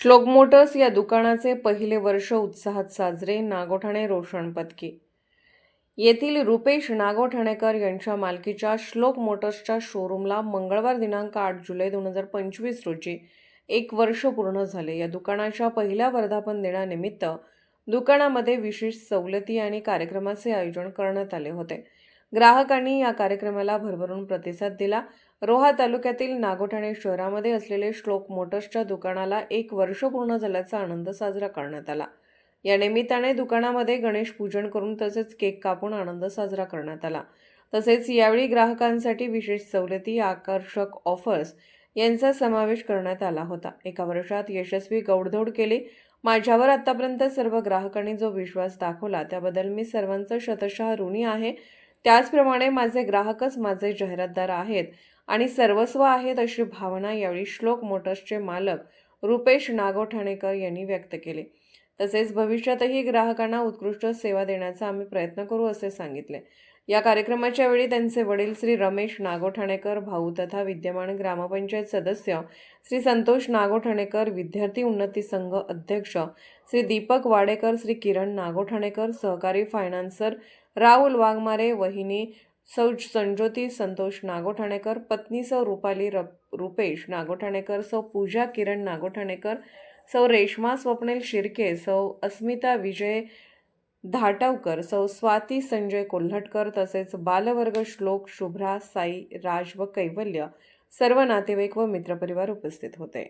श्लोक मोटर्स या दुकानाचे पहिले वर्ष उत्साहात साजरे नागोठाणे रोषण पदकी. येथील रुपेश नागोठाणेकर यांच्या मालकीच्या श्लोक मोटर्सच्या शोरूमला मंगळवार दिनांक आठ जुलै दोन हजार पंचवीस रोजी एक वर्ष पूर्ण झाले. या दुकानाच्या पहिल्या वर्धापन दिनानिमित्त दुकानामध्ये विशेष सवलती आणि कार्यक्रमाचे आयोजन करण्यात आले होते. ग्राहकांनी या कार्यक्रमाला भरभरून प्रतिसाद दिला. रोहा तालुक्यातील नागोठाणे शहरामध्ये असलेले श्लोक मोटर्सच्या दुकानाला एक वर्ष पूर्ण झाल्याचा आनंद साजरा करण्यात आला. या निमित्ताने दुकानामध्ये गणेश पूजन करून तसेच केक कापून आनंद साजरा करण्यात आला. तसेच यावेळी ग्राहकांसाठी विशेष सवलती आकर्षक ऑफर्स यांचा समावेश करण्यात आला होता. एका वर्षात यशस्वी गौडधोड केली. माझ्यावर आतापर्यंत सर्व ग्राहकांनी जो विश्वास दाखवला त्याबद्दल मी सर्वांचं शतशः ऋणी आहे. त्याचप्रमाणे माझे ग्राहकच माझे जाहिरातदार आहेत आणि सर्वस्व आहेत अशी भावना यावेळी श्लोक मोटर्सचे मालक रुपेश नागोठाणेकर यांनी व्यक्त केले. तसेच भविष्यातही ग्राहकांना उत्कृष्ट सेवा देण्याचा आम्ही प्रयत्न करू असे सांगितले. या कार्यक्रमाच्या वेळी त्यांचे वडील श्री रमेश नागोठाणेकर भाऊ तथा विद्यमान ग्रामपंचायत सदस्य श्री संतोष नागोठाणेकर विद्यार्थी उन्नती संघ अध्यक्ष श्री दीपक वाडेकर श्री किरण नागोठाणेकर सहकारी फायनान्सर राहुल वाघमारे वहिनी सौ संज्योती संतोष नागोठाणेकर पत्नी सौ रुपाली र रुपेश नागोठाणेकर सौ पूजा किरण नागोठाणेकर सौ रेश्मा स्वप्नील शिर्के सौ अस्मिता विजय धाटावकर सौ स्वाती संजय कोल्हटकर तसेच बालवर्ग श्लोक शुभ्रा साई राज व कैवल्य सर्व नातेवाईक व मित्रपरिवार उपस्थित होते.